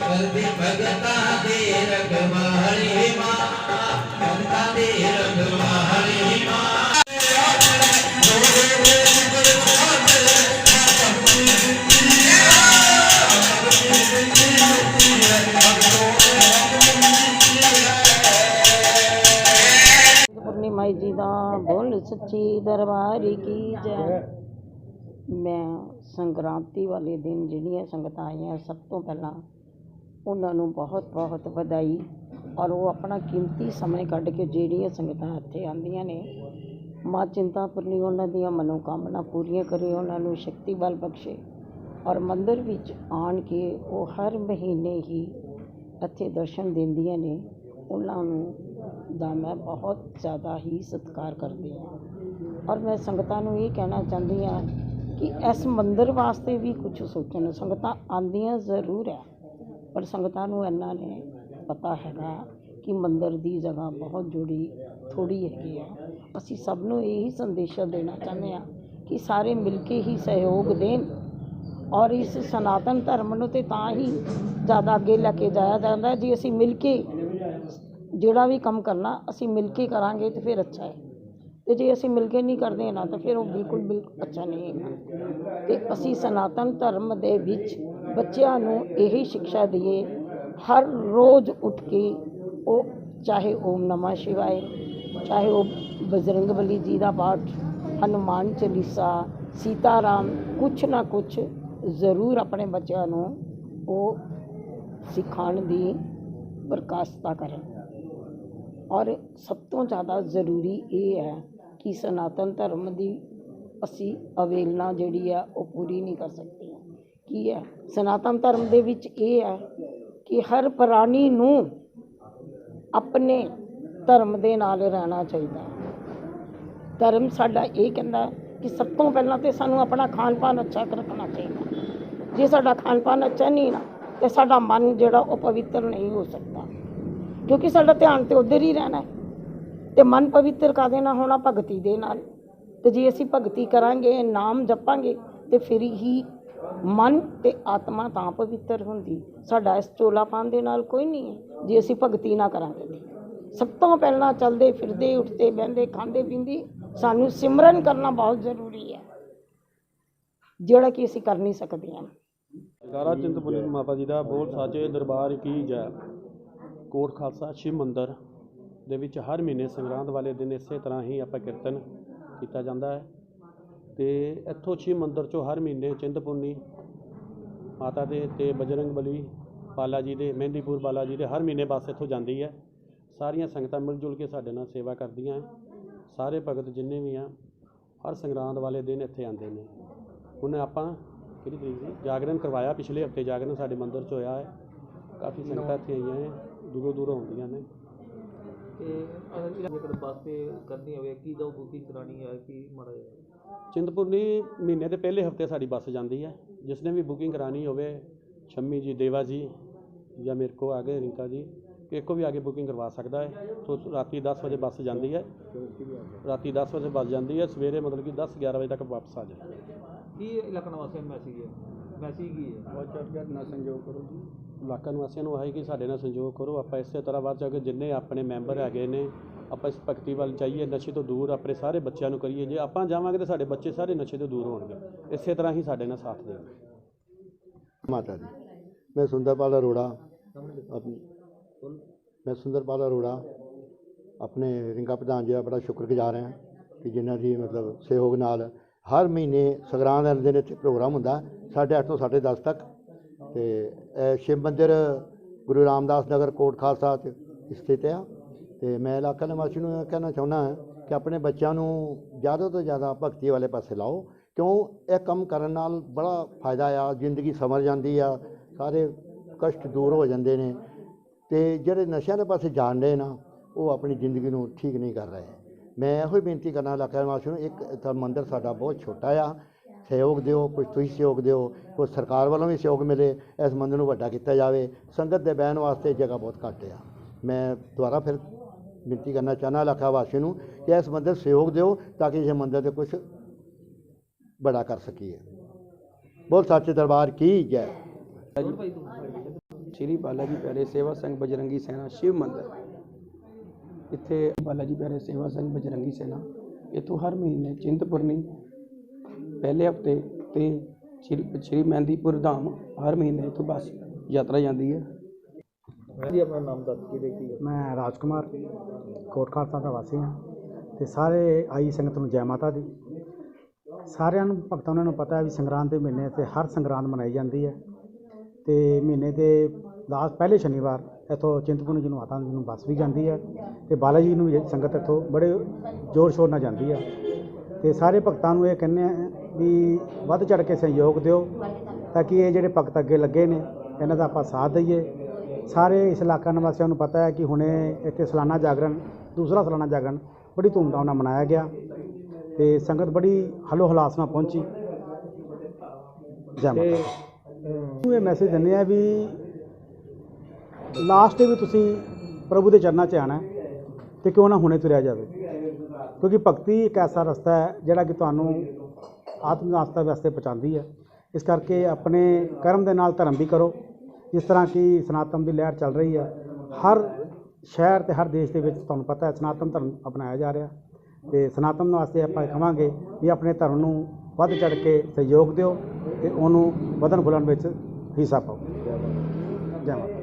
ਕਰਦੀ ਭਗਤਾਂ ਦੇ ਰਗਵਾਲੀ ਮਾਂ, ਭਗਤਾਂ ਦੇ ਰਗਵਾਲੀ ਮਾਂ। ਪੂਰਨਿਮਾ ਜੀ ਦਾ ਬੋਲ, ਸੱਚੀ ਦਰਬਾਰੀ ਕੀ ਜੈ। ਮੈਂ ਸੰਗਰਾਂਤੀ ਵਾਲੇ ਦਿਨ ਜਿਹੜੀਆਂ ਸੰਗਤਾਂ ਆਈਆਂ, ਸਭ ਤੋਂ ਪਹਿਲਾਂ ਉਹਨਾਂ ਨੂੰ ਬਹੁਤ ਬਹੁਤ ਵਧਾਈ ਔਰ ਉਹ ਆਪਣਾ ਕੀਮਤੀ ਸਮੇਂ ਕੱਢ ਕੇ ਜਿਹੜੀਆਂ ਸੰਗਤਾਂ ਇੱਥੇ ਆਉਂਦੀਆਂ ਨੇ, ਮਾਂ ਚਿੰਤਾਪੁਰਨੀ ਉਹਨਾਂ ਦੀਆਂ ਮਨੋਕਾਮਨਾ ਪੂਰੀਆਂ ਕਰੇ, ਉਹਨਾਂ ਨੂੰ ਸ਼ਕਤੀ ਬਲ ਬਖਸ਼ੇ ਔਰ ਮੰਦਰ ਵਿੱਚ ਆਣ ਕੇ ਉਹ ਹਰ ਮਹੀਨੇ ਹੀ ਇੱਥੇ ਦਰਸ਼ਨ ਦਿੰਦੀਆਂ ਨੇ, ਉਹਨਾਂ ਨੂੰ ਦਾ ਮੈਂ ਬਹੁਤ ਜ਼ਿਆਦਾ ਹੀ ਸਤਿਕਾਰ ਕਰਦੀ ਹਾਂ। ਔਰ ਮੈਂ ਸੰਗਤਾਂ ਨੂੰ ਇਹ ਕਹਿਣਾ ਚਾਹੁੰਦੀ ਹਾਂ ਕਿ ਇਸ ਮੰਦਰ ਵਾਸਤੇ ਵੀ ਕੁਝ ਸੋਚਣ, ਸੰਗਤਾਂ ਆਉਂਦੀਆਂ ਜ਼ਰੂਰ ਹੈ ਪਰ ਸੰਗਤਾਂ ਨੂੰ ਇਹਨਾਂ ਨੇ ਪਤਾ ਹੈਗਾ ਕਿ ਮੰਦਰ ਦੀ ਜਗ੍ਹਾ ਬਹੁਤ ਜੁੜੀ, ਥੋੜ੍ਹੀ ਹੈਗੀ ਆ। ਅਸੀਂ ਸਭ ਨੂੰ ਇਹੀ ਸੰਦੇਸ਼ ਦੇਣਾ ਚਾਹੁੰਦੇ ਹਾਂ ਕਿ ਸਾਰੇ ਮਿਲ ਕੇ ਹੀ ਸਹਿਯੋਗ ਦੇਣ ਔਰ ਇਸ ਸਨਾਤਨ ਧਰਮ ਨੂੰ ਤੇ ਤਾਂ ਹੀ ਜ਼ਿਆਦਾ ਅੱਗੇ ਲੈ ਕੇ ਜਾਇਆ ਜਾਂਦਾ ਹੈ। ਜੇ ਅਸੀਂ ਮਿਲ ਕੇ ਜਿਹੜਾ ਵੀ ਕੰਮ ਕਰਨਾ, ਅਸੀਂ ਮਿਲ ਕੇ ਕਰਾਂਗੇ ਤੇ ਫਿਰ ਅੱਛਾ ਹੈ। ਤੇ ਜੇ ਅਸੀਂ ਮਿਲ ਕੇ ਨਹੀਂ ਕਰਦੇ ਨਾ, ਤਾਂ ਫਿਰ ਉਹ ਬਿਲਕੁਲ ਬਿਲਕੁਲ ਅੱਛਾ ਨਹੀਂ ਹੈਗਾ ਤੇ ਅਸੀਂ ਸਨਾਤਨ ਧਰਮ ਦੇ ਵਿੱਚ ਬੱਚਿਆਂ ਨੂੰ ਇਹੀ ਸਿੱਖਿਆ ਦਈਏ, ਹਰ ਰੋਜ਼ ਉੱਠ ਕੇ ਉਹ ਚਾਹੇ ਓਮ ਨਮਾ ਸ਼ਿਵਾਏ, ਚਾਹੇ ਉਹ ਬਜਰੰਗ ਬਲੀ ਜੀ ਦਾ ਪਾਠ, ਹਨੂਮਾਨ ਚਾਲੀਸਾ, ਸੀਤਾਰਾਮ, ਕੁਛ ਨਾ ਕੁਛ ਜ਼ਰੂਰ ਆਪਣੇ ਬੱਚਿਆਂ ਨੂੰ ਉਹ ਸਿਖਾਉਣ ਦੀ ਪ੍ਰਕਾਸ਼ਤਾ ਕਰਨ। ਔਰ ਸਭ ਤੋਂ ਜ਼ਿਆਦਾ ਜ਼ਰੂਰੀ ਇਹ ਹੈ ਕਿ ਸਨਾਤਨ ਧਰਮ ਦੀ ਅਸੀਂ ਅਵੇਲਨਾ ਜਿਹੜੀ ਆ ਉਹ ਪੂਰੀ ਨਹੀਂ ਕਰ ਸਕਦੇ। ਕੀ ਹੈ? ਸਨਾਤਨ ਧਰਮ ਦੇ ਵਿੱਚ ਇਹ ਹੈ ਕਿ ਹਰ ਪ੍ਰਾਣੀ ਨੂੰ ਆਪਣੇ ਧਰਮ ਦੇ ਨਾਲ ਰਹਿਣਾ ਚਾਹੀਦਾ ਹੈ। ਧਰਮ ਸਾਡਾ ਇਹ ਕਹਿੰਦਾ ਕਿ ਸਭ ਤੋਂ ਪਹਿਲਾਂ ਤੇ ਸਾਨੂੰ ਆਪਣਾ ਖਾਣ ਪਾਨ ਅੱਛਾ ਰੱਖਣਾ ਚਾਹੀਦਾ ਜੇ ਸਾਡਾ ਖਾਣ ਪਾਨ ਅੱਛਾ ਨਹੀਂ ਨਾ, ਤੇ ਸਾਡਾ ਮਨ ਜਿਹੜਾ ਉਹ ਪਵਿੱਤਰ ਨਹੀਂ ਹੋ ਸਕਦਾ। ਕਿਉਂਕਿ ਸਾਡਾ ਧਿਆਨ ਤੇ ਉਧਰ ਹੀ ਰਹਿਣਾ ਹੈ। ਤੇ ਮਨ ਪਵਿੱਤਰ ਕਾਦੇ ਨਾਲ ਹੋਣਾ? ਭਗਤੀ ਦੇ ਨਾਲ। ਤੇ ਜੇ ਅਸੀਂ ਭਗਤੀ ਕਰਾਂਗੇ, ਨਾਮ ਜਪਾਂਗੇ, ਤੇ ਫਿਰ ਹੀ ਮਨ ਤੇ ਆਤਮਾ ਤਾਂ ਪਵਿੱਤਰ ਹੁੰਦੀ। ਸਾਡਾ ਇਸ ਚੋਲਾਪਨ ਦੇ ਨਾਲ ਕੋਈ ਨਹੀਂ ਹੈ, ਜੇ ਅਸੀਂ ਭਗਤੀ ਨਾ ਕਰਾਂਗੇ। ਤੇ ਸਭ ਤੋਂ ਪਹਿਲਾਂ ਚੱਲਦੇ ਫਿਰਦੇ, ਉੱਠਦੇ, ਬਹਿੰਦੇ, ਖਾਂਦੇ, ਪੀਂਦੇ, ਸਾਨੂੰ ਸਿਮਰਨ ਕਰਨਾ ਬਹੁਤ ਜ਼ਰੂਰੀ ਹੈ। ਜਿਹੜਾ ਕਿ ਅਸੀਂ ਕਰ ਨਹੀਂ ਸਕਦੇ ਹਾਂ। ਗਾਰਾ ਚਿੰਤਪੁਰਨੀ ਮਾਤਾ ਜੀ ਦਾ ਬੋਲ ਸਾਚੇ ਦਰਬਾਰ ਕੀ ਜੈ। ਕੋਟ ਖਾਲਸਾ ਸ਼ਿਵ ਮੰਦਰ ਦੇ ਵਿੱਚ ਹਰ ਮਹੀਨੇ ਸੰਗਰਾਂਦ ਵਾਲੇ ਦਿਨ ਇਸੇ ਤਰ੍ਹਾਂ ਹੀ ਆਪਾਂ ਕੀਰਤਨ ਕੀਤਾ ਜਾਂਦਾ ਹੈ। ਤੇ ਇੱਥੋਂ ਸ਼ਿਵ ਮੰਦਰ ਚੋਂ ਹਰ ਮਹੀਨੇ ਚਿੰਤਪੁਰਨੀ ਮਾਤਾ ਦੇ ਤੇ ਬਜਰੰਗ ਬਲੀ ਬਾਲਾ ਜੀ ਦੇ, ਮਹਿੰਦੀਪੁਰ ਬਾਲਾ ਜੀ ਦੇ ਹਰ ਮਹੀਨੇ ਬੱਸ ਇੱਥੋਂ ਜਾਂਦੀ ਹੈ। ਸਾਰੀਆਂ ਸੰਗਤਾਂ ਮਿਲ ਜੁਲ ਕੇ ਸਾਡੇ ਨਾਲ ਸੇਵਾ ਕਰਦੀਆਂ ਸਾਰੇ ਭਗਤ ਜਿੰਨੇ ਵੀ ਆ, ਹਰ ਸੰਗਰਾਂਦ ਵਾਲੇ ਦਿਨ ਇੱਥੇ ਆਉਂਦੇ ਨੇ। ਹੁਣ ਆਪਾਂ ਕਿਹੜੀ ਤਰੀਕ ਸੀ? ਜਾਗਰਣ ਕਰਵਾਇਆ, ਪਿਛਲੇ ਹਫ਼ਤੇ ਜਾਗਰਣ ਸਾਡੇ ਮੰਦਿਰ 'ਚ ਹੋਇਆ ਹੈ। ਕਾਫੀ ਸੰਗਤਾਂ ਇੱਥੇ ਆਈਆਂ ਨੇ, ਦੂਰੋਂ ਦੂਰੋਂ ਆਉਂਦੀਆਂ ਨੇ। ਤੇ ਅਗਰ ਜੇਕਰ ਬੱਸ ਤੇ ਕਰਨੀ ਹੋਵੇ, ਕੀ ਦਾ ਬੁਕਿੰਗ ਕਰਾਣੀ ਹੈ, ਕੀ ਮਾੜਾ ਚਿੰਤਪੁਰਨੀ ਮਹੀਨੇ ਦੇ ਪਹਿਲੇ ਹਫ਼ਤੇ ਸਾਡੀ ਬੱਸ ਜਾਂਦੀ ਹੈ। ਜਿਸ ਨੇ ਵੀ ਬੁਕਿੰਗ ਕਰਾਣੀ ਹੋਵੇ ਸ਼ੰਮੀ ਜੀ ਦੇਵਾ ਜੀ ਜਾਂ ਮੇਰੇ ਕੋ ਆ ਗਏ ਰਿੰਕਾ ਜੀ ਕਿਸੇ ਕੋ ਵੀ ਆ ਕੇ ਬੁਕਿੰਗ ਕਰਵਾ ਸਕਦਾ ਹੈ। ਤੋਂ ਰਾਤੀ 10 ਵਜੇ ਬੱਸ ਜਾਂਦੀ ਹੈ। ਰਾਤੀ 10 ਵਜੇ ਬੱਸ ਜਾਂਦੀ ਹੈ। ਸਵੇਰੇ ਮਤਲਬ ਕਿ 10 11 ਵਜੇ ਤੱਕ ਵਾਪਸ ਆ ਜਾਂਦੀ ਹੈ ਕੀ ਇਲਾਕਾ ਵਾਸੀਆਂ ਨੂੰ ਮੈਸੇਜ ਹੈ? ਮੈਸੇਜ ਕੀ ਹੈ? ਬਹੁਤ ਚੜ ਨਾ ਸੰਯੋਗ ਕਰੋ ਜੀ। ਇਲਾਕਾ ਨਿਵਾਸੀਆਂ ਨੂੰ ਆਏ ਕਿ ਸਾਡੇ ਨਾਲ ਸੰਯੋਗ ਕਰੋ। ਆਪਾਂ ਇਸੇ ਤਰ੍ਹਾਂ ਵੱਧ ਜਾ ਕੇ ਜਿੰਨੇ ਆਪਣੇ ਮੈਂਬਰ ਹੈਗੇ ਨੇ ਆਪਾਂ ਇਸ ਭਗਤੀ ਵੱਲ ਜਾਈਏ, ਨਸ਼ੇ ਤੋਂ ਦੂਰ ਆਪਣੇ ਸਾਰੇ ਬੱਚਿਆਂ ਨੂੰ ਕਰੀਏ, ਜੇ ਆਪਾਂ ਜਾਵਾਂਗੇ ਤਾਂ ਸਾਡੇ ਬੱਚੇ ਸਾਰੇ ਨਸ਼ੇ ਤੋਂ ਦੂਰ ਹੋਣਗੇ। ਇਸੇ ਤਰ੍ਹਾਂ ਹੀ ਸਾਡੇ ਨਾਲ ਸਾਥ ਦੇਣਗੇ ਮਾਤਾ ਜੀ, ਮੈਂ ਸੁੰਦਰਪਾਲ ਅਰੋੜਾ, ਆਪਣੀ ਮੈਂ ਸੁੰਦਰਪਾਲ ਅਰੋੜਾ, ਆਪਣੇ ਰਿੰਗਾ ਪ੍ਰਧਾਨ ਜੀ ਦਾ ਬੜਾ ਸ਼ੁਕਰਗੁਜ਼ਾਰ ਹਾਂ ਕਿ ਜਿਨ੍ਹਾਂ ਦੀ ਮਤਲਬ ਸਹਿਯੋਗ ਨਾਲ ਹਰ ਮਹੀਨੇ ਸੰਗਰਾਂਦ ਵਾਲੇ ਦਿਨ ਇੱਥੇ ਪ੍ਰੋਗਰਾਮ ਹੁੰਦਾ, ਸਾਢੇ ਅੱਠ ਤੋਂ ਸਾਢੇ ਦਸ ਤੱਕ। ਤੇ ਇਹ ਸ਼ਿਵ ਮੰਦਿਰ ਗੁਰੂ ਰਾਮਦਾਸ ਨਗਰ, ਕੋਟ ਖਾਲਸਾ 'ਚ ਸਥਿਤ ਆ। ਤੇ ਮੈਂ ਇਲਾਕਾ ਨਿਵਾਸੀ ਨੂੰ ਇਹ ਕਹਿਣਾ ਚਾਹੁੰਦਾ ਕਿ ਆਪਣੇ ਬੱਚਿਆਂ ਨੂੰ ਜ਼ਿਆਦਾ ਤੋਂ ਜ਼ਿਆਦਾ ਭਗਤੀ ਵਾਲੇ ਪਾਸੇ ਲਾਓ। ਕਿਉਂ? ਇਹ ਕੰਮ ਕਰਨ ਨਾਲ ਬੜਾ ਫਾਇਦਾ ਆ, ਜ਼ਿੰਦਗੀ ਸਮਰ ਜਾਂਦੀ ਆ, ਸਾਰੇ ਕਸ਼ਟ ਦੂਰ ਹੋ ਜਾਂਦੇ ਨੇ ਤੇ ਜਿਹੜੇ ਨਸ਼ਿਆਂ ਦੇ ਪਾਸੇ ਜਾਣਦੇ ਨਾ, ਉਹ ਆਪਣੀ ਜ਼ਿੰਦਗੀ ਨੂੰ ਠੀਕ ਨਹੀਂ ਕਰ ਰਹੇ। ਮੈਂ ਇਹੋ ਹੀ ਬੇਨਤੀ ਕਰਨਾ ਇਲਾਕਾ ਨਿਵਾਸੀ ਨੂੰ, ਇੱਕ ਤਾਂ ਮੰਦਿਰ ਸਾਡਾ ਬਹੁਤ ਛੋਟਾ ਆ, ਸਹਿਯੋਗ ਦਿਓ ਕੁਝ ਤੁਸੀਂ ਸਹਿਯੋਗ ਦਿਓ ਕੁਝ ਸਰਕਾਰ ਵੱਲੋਂ ਵੀ ਸਹਿਯੋਗ ਮਿਲੇ, ਇਸ ਮੰਦਿਰ ਨੂੰ ਵੱਡਾ ਕੀਤਾ ਜਾਵੇ। ਸੰਗਤ ਦੇ ਬਹਿਣ ਵਾਸਤੇ ਜਗ੍ਹਾ ਬਹੁਤ ਘੱਟ ਆ। ਮੈਂ ਦੁਬਾਰਾ ਫਿਰ ਬੇਨਤੀ ਕਰਨਾ ਚਾਹੁੰਦਾ ਇਲਾਕਾ ਵਾਸੀਆਂ ਨੂੰ ਕਿ ਇਸ ਮੰਦਰ ਸਹਿਯੋਗ ਦਿਓ ਤਾਂ ਕਿ ਇਹ ਮੰਦਰ ਤੇ ਕੁਝ ਬੜਾ ਕਰ ਸਕੀਏ ਬੋਲ ਸੱਚੇ ਦਰਬਾਰ ਕੀ ਜੈ ਸ਼੍ਰੀ ਬਾਲਾ ਜੀ ਪਿਆਰੇ ਸੇਵਾ ਸਿੰਘ ਬਜਰੰਗੀ ਸੈਨਾ ਸ਼ਿਵ ਮੰਦਰ ਇੱਥੇ ਬਾਲਾ ਜੀ ਪਿਆਰੇ ਸੇਵਾ ਸਿੰਘ ਬਜਰੰਗੀ ਸੈਨਾ ਇੱਥੋਂ ਹਰ ਮਹੀਨੇ ਚਿੰਤਪੁਰਨੀ ਪਹਿਲੇ ਹਫ਼ਤੇ ਤੇ ਸ਼੍ਰੀ ਸ਼੍ਰੀ ਮਹਿੰਦੀਪੁਰ ਧਾਮ ਹਰ ਮਹੀਨੇ ਇੱਥੋਂ ਬਸ ਯਾਤਰਾ ਜਾਂਦੀ ਹੈ ਜੀ ਆਪਣਾ ਨਾਮ ਦੱਸ ਕੇ ਦੇਖੀ ਮੈਂ ਰਾਜਕੁਮਾਰ, ਕੋਟ ਖਾਲਸਾ ਦਾ ਵਾਸੀ ਹਾਂ ਤੇ ਸਾਰੇ ਆਈ ਸੰਗਤ ਨੂੰ ਜੈ ਮਾਤਾ ਦੀ। ਸਾਰਿਆਂ ਨੂੰ, ਭਗਤਾਂ ਉਹਨਾਂ ਨੂੰ ਪਤਾ ਹੈ ਵੀ ਸੰਗਰਾਂਦ ਦੇ ਮਹੀਨੇ ਤੇ ਹਰ ਸੰਗਰਾਂਦ ਮਨਾਈ ਜਾਂਦੀ ਹੈ ਤੇ ਮਹੀਨੇ ਦੇ ਲਾਸਟ, ਪਹਿਲੇ ਸ਼ਨੀਵਾਰ ਇੱਥੋਂ ਚਿੰਤਪੁਰਨੀ ਜੀ ਨੂੰ, ਮਾਤਾ ਜੀ ਨੂੰ ਬੱਸ ਵੀ ਜਾਂਦੀ ਹੈ ਤੇ ਬਾਲਾ ਜੀ ਨੂੰ ਵੀ ਸੰਗਤ ਇੱਥੋਂ ਬੜੇ ਜ਼ੋਰ ਸ਼ੋਰ ਨਾਲ ਜਾਂਦੀ ਹੈ ਤੇ ਸਾਰੇ ਭਗਤਾਂ ਨੂੰ ਇਹ ਕਹਿੰਦੇ ਆ ਵੀ ਵੱਧ ਚੜ ਕੇ ਸਹਿਯੋਗ ਦਿਓ ਤਾਂ ਕਿ ਇਹ ਜਿਹੜੇ ਭਗਤ ਅੱਗੇ ਲੱਗੇ ਨੇ, ਇਹਨਾਂ ਦਾ ਆਪਾਂ ਸਾਥ ਦਈਏ। ਸਾਰੇ ਇਸ ਇਲਾਕਾ ਨਿਵਾਸੀਆਂ ਨੂੰ ਪਤਾ ਹੈ ਕਿ ਹੁਣੇ ਇੱਥੇ ਸਾਲਾਨਾ ਜਾਗਰਣ ਦੂਸਰਾ ਸਾਲਾਨਾ ਜਾਗਰਣ ਬੜੀ ਧੂਮਧਾਮ ਨਾਲ ਮਨਾਇਆ ਗਿਆ ਤੇ ਸੰਗਤ ਬੜੀ ਹਲੋ ਹਲਾਸ ਨਾਲ ਪਹੁੰਚੀ। ਜੈ ਮਾਤਾ। ਨੂੰ ਇਹ ਮੈਸੇਜ ਦਿੰਦੇ ਆ ਵੀ ਲਾਸਟ ਵੀ ਤੁਸੀਂ ਪ੍ਰਭੂ ਦੇ ਚਰਨਾਂ 'ਚ ਆਣਾ ਤੇ ਕਿਉਂ ਨਾ ਹੁਣੇ ਤੁਰਿਆ ਜਾਵੇ। ਕਿਉਂਕਿ ਭਗਤੀ ਇੱਕ ਐਸਾ ਰਸਤਾ ਹੈ ਜਿਹੜਾ ਕਿ ਤੁਹਾਨੂੰ ਆਤਮ ਆਸਥਾ ਵਾਸਤੇ ਪਹੁੰਚਾਉਂਦੀ ਹੈ। ਇਸ ਕਰਕੇ ਆਪਣੇ ਕਰਮ ਦੇ ਨਾਲ ਧਰਮ ਵੀ ਕਰੋ। ਜਿਸ ਤਰ੍ਹਾਂ ਕਿ ਸਨਾਤਨ ਦੀ ਲਹਿਰ ਚੱਲ ਰਹੀ ਹੈ, ਹਰ ਸ਼ਹਿਰ ਤੇ ਹਰ ਦੇਸ਼ ਦੇ ਵਿੱਚ ਤੁਹਾਨੂੰ ਪਤਾ ਹੈ ਸਨਾਤਨ ਧਰਮ ਅਪਣਾਇਆ ਜਾ ਰਿਹਾ ਤੇ ਸਨਾਤਨ ਵਾਸਤੇ ਆਪਾਂ ਇਹ ਕਹਾਂਗੇ ਵੀ ਆਪਣੇ ਧਰਮ ਨੂੰ ਵੱਧ ਚੜ ਕੇ ਸਹਿਯੋਗ ਦਿਓ ਤੇ ਉਹਨੂੰ ਵਧਣ ਫੁੱਲਣ ਵਿੱਚ ਹਿੱਸਾ ਪਾਓ। ਜੈ ਮਾਤਾ